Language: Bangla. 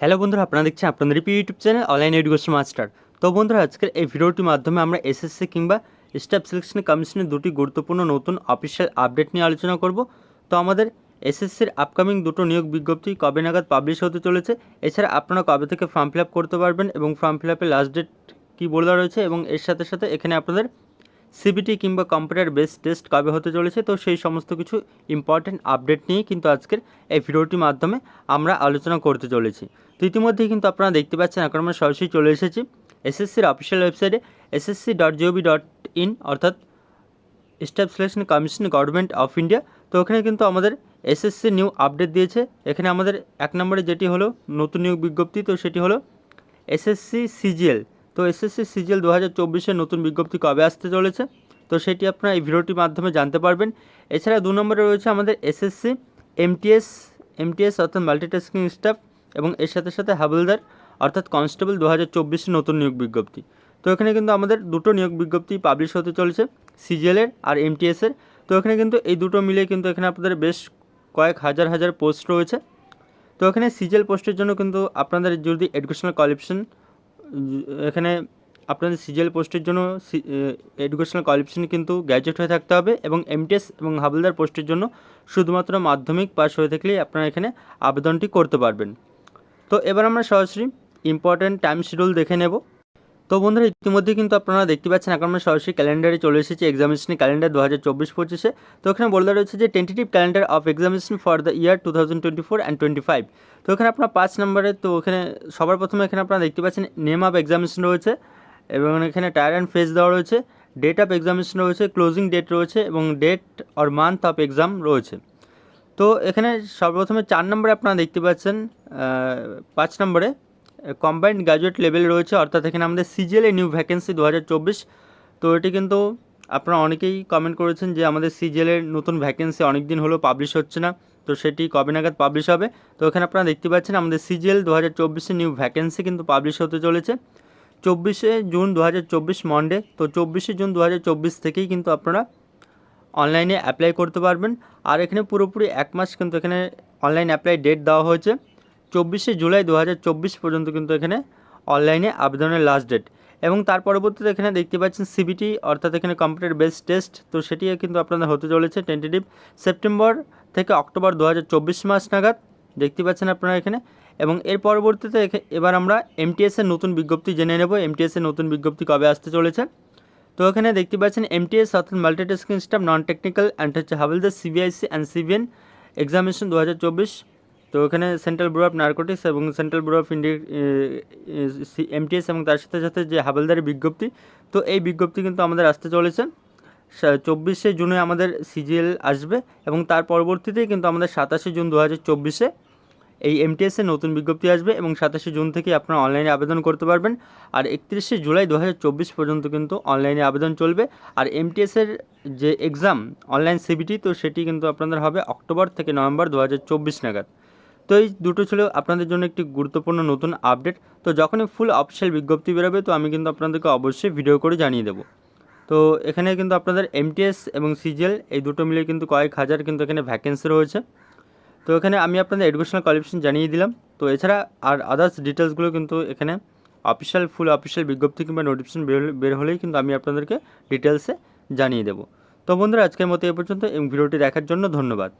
হ্যালো বন্ধুরা, আপনারা দেখছেন আপনাদের প্রিয় YouTube channel online education master তো বন্ধুরা, আজকের এই ভিডিওটির মাধ্যমে আমরা এসএসসি কিংবা স্টাফ সিলেকশন কমিশনের দুটি গুরুত্বপূর্ণ নতুন অফিসিয়াল আপডেট নিয়ে আলোচনা করব। তো আমাদের এসএসসির আপকামিং দুটো নিয়োগ বিজ্ঞপ্তি কবে নাগাদ পাবলিশ হতে চলেছে, এছাড়া আপনারা কবে থেকে ফর্ম ফিল করতে পারবেন এবং ফর্ম ফিল লাস্ট ডেট কী বলে রয়েছে এবং এর সাথে সাথে এখানে আপনাদের সিবিটি কিংবা কম্পিউটার বেস টেস্ট কবে হতে চলেছে, তো সেই সমস্ত কিছু ইম্পর্ট্যান্ট আপডেট নিয়ে কিন্তু আজকের এই ভিডিওটির মাধ্যমে আমরা আলোচনা করতে চলেছি। তো ইতিমধ্যেই কিন্তু আপনারা দেখতে পাচ্ছেন, এখন আমরা সরাসরি চলে এসেছি এসএসসির অফিসিয়াল ওয়েবসাইটে SSC dot GOV dot in, অর্থাৎ staff selection commission government of India তো ওখানে কিন্তু আমাদের এসএসসি নিউ আপডেট দিয়েছে। এখানে আমাদের এক নম্বরে যেটি হলো নতুন নিয়োগ বিজ্ঞপ্তি, তো সেটি হলো এসএসসি সিজিএল। তো এসএসসি সিজিএল দু হাজার চব্বিশের নতুন বিজ্ঞপ্তি কবে আসতে চলেছে? তো সেটি আপনারা এই ভিডিওটির মাধ্যমে জানতে পারবেন। এছাড়া দু নম্বরে রয়েছে আমাদের এসএসসি এমটিএস এমটিএস অর্থাৎ মাল্টিটাস্কিং স্টাফ এবং এর সাথে সাথে হাবিলদার অর্থাৎ কনস্টেবল দু হাজার চব্বিশের নতুন নিয়োগ বিজ্ঞপ্তি। তো এখানে কিন্তু আমাদের দুটো নিয়োগ বিজ্ঞপ্তি পাবলিশ হতে চলেছে সিজিএলের আর এমটিএসের তো এখানে কিন্তু এই দুটো মিলে কিন্তু এখানে আপনাদের বেশ কয়েক হাজার হাজার পোস্ট রয়েছে। তো এখানে সিজিএল পোস্টের জন্য কিন্তু আপনাদের যদি এডুকেশনাল কোয়ালিফিকেশন এখানে আপনাদের সিজিএল পোস্টের জন্য এডুকেশনাল কোয়ালিফিকেশন কিন্তু গ্র্যাজুয়েট হয়ে থাকতে হবে এবং এমটিএস এবং হাবলদার পোস্টের জন্য শুধুমাত্র মাধ্যমিক পাস হয়ে থাকলেই আপনারা এখানে আবেদনটি করতে পারবেন। তো এবার আমরা সরাসরি ইম্পর্ট্যান্ট টাইম শিডিউল দেখে নেব। তো বন্ধুরা ইতিমধ্যে কিন্তু আপনারা দেখতে পাচ্ছেন, এখন আমরা সরাসরি ক্যালেন্ডারে চলে এসেছি এক্সামিনেশন ক্যালেন্ডার দু হাজার চব্বিশ পঁচিশে। তো ওখানে বলে রয়েছে যে tentative calendar of examination for the year two thousand twenty four and twenty five তো এখানে আপনার পাঁচ নম্বরে, তো এখানে সবার প্রথমে এখানে আপনারা দেখতে পাচ্ছেন নেম অফ এক্সামিনেশন রয়েছে, এবং এখানে টায়ার অ্যান্ড ফেস দেওয়া রয়েছে ডেট অফ এক্সামিনেশন রয়েছে ক্লোজিং ডেট রয়েছে, এবং date or month of exam রয়েছে। তো এখানে সর্বপ্রথমে চার নম্বরে আপনারা দেখতে পাচ্ছেন পাঁচ নম্বরে কম্বাইন্ড গ্র্যাজুয়েট লেভেল রয়েছে, অর্থাৎ এখানে আমাদের সিজিএল নিউ ভ্যাকেন্সি দু হাজার চব্বিশ। তো এটি কিন্তু আপনারা অনেকেই কমেন্ট করেছেন যে আমাদের সিজিএলের নতুন ভ্যাকেন্সি অনেক দিন হলো পাবলিশ হচ্ছে না। তো সেটি কবে নাগাদ পাবলিশ হবে? তো এখানে আপনারা দেখতে পাচ্ছেন আমাদের সিজিএল দু হাজার চব্বিশে নিউ ভ্যাকেন্সি কিন্তু পাবলিশ হতে চলেছে। চব্বিশে জুন দু হাজার চব্বিশ মন্ডে তো চব্বিশে জুন দু হাজার চব্বিশ থেকেই কিন্তু আপনারা অনলাইনে অ্যাপ্লাই করতে পারবেন। আর এখানে পুরোপুরি এক মাস কিন্তু এখানে অনলাইন অ্যাপ্লাই ডেট দেওয়া হয়েছে। চব্বিশে জুলাই দু হাজার চব্বিশ পর্যন্ত কিন্তু এখানে অনলাইনে আবেদনের লাস্ট ডেট এবং তার পরবর্তীতে এখানে দেখতে পাচ্ছেন সিবিটি অর্থাৎ এখানে কম্পিউটার বেস টেস্ট তো সেটি কিন্তু আপনাদের হতে চলেছে টেন্টেটিভ সেপ্টেম্বর থেকে অক্টোবর দু হাজার চব্বিশ মাস নাগাদ। দেখতে পাচ্ছেন আপনারা এখানে। এবং এর পরবর্তীতে এবার আমরা এমটিএসের নতুন বিজ্ঞপ্তি জেনে নেব। এমটিএসের নতুন বিজ্ঞপ্তি কবে আসতে চলেছে। তো এখানে দেখতে পাচ্ছেন এমটিএস অর্থাৎ multitasking staff non technical and হচ্ছে হাবিলদার সিবিআইসি অ্যান্ড সিবিএন এক্সামিনেশন দু হাজার চব্বিশ। তো এখানে সেন্ট্রাল ব্যুরো অফ নার্কোটিক্স এবং central bureau of India MTS এবং তার সাথে সাথে যে হাবিলদারের বিজ্ঞপ্তি, তো এই বিজ্ঞপ্তি কিন্তু আমাদের আসতে চলেছে। চব্বিশে জুনে আমাদের সিজিএল আসবে এবং তার পরবর্তীতেই কিন্তু আমাদের সাতাশে জুন দু হাজার চব্বিশে এই এমটিএসের নতুন বিজ্ঞপ্তি আসবে এবং সাতাশে জুন থেকে আপনারা অনলাইনে আবেদন করতে পারবেন। আর একত্রিশে জুলাই দু হাজার চব্বিশ পর্যন্ত কিন্তু অনলাইনে আবেদন চলবে। আর এমটিএসের যে এক্সাম অনলাইন সিবিটি তো সেটি কিন্তু আপনাদের হবে অক্টোবর থেকে নভেম্বর দু হাজার চব্বিশ নাগাদ। তো এই দুটো ছিল আপনাদের জন্য একটি গুরুত্বপূর্ণ নতুন আপডেট তো যখনই ফুল অফিসিয়াল বিজ্ঞপ্তি বেরোবে, তো আমি কিন্তু আপনাদেরকে অবশ্যই ভিডিও করে জানিয়ে দেবো। তো এখানে কিন্তু আপনাদের এমটিএস এবং সিজিএল এই দুটো মিলে কিন্তু কয়েক হাজার কিন্তু এখানে ভ্যাকেন্সি রয়েছে। তো এখানে আমি আপনাদের এডুকেশনাল কোয়ালিফিকেশন জানিয়ে দিলাম। তো এছাড়া আর আদার্স ডিটেলসগুলো কিন্তু এখানে অফিসিয়াল ফুল অফিসিয়াল বিজ্ঞপ্তি কিংবা নোটিফিকেশন বের হলেই কিন্তু আমি আপনাদেরকে ডিটেলসে জানিয়ে দেবো। তো বন্ধুরা, আজকের মতো এ পর্যন্ত এবং ভিডিওটি দেখার জন্য ধন্যবাদ।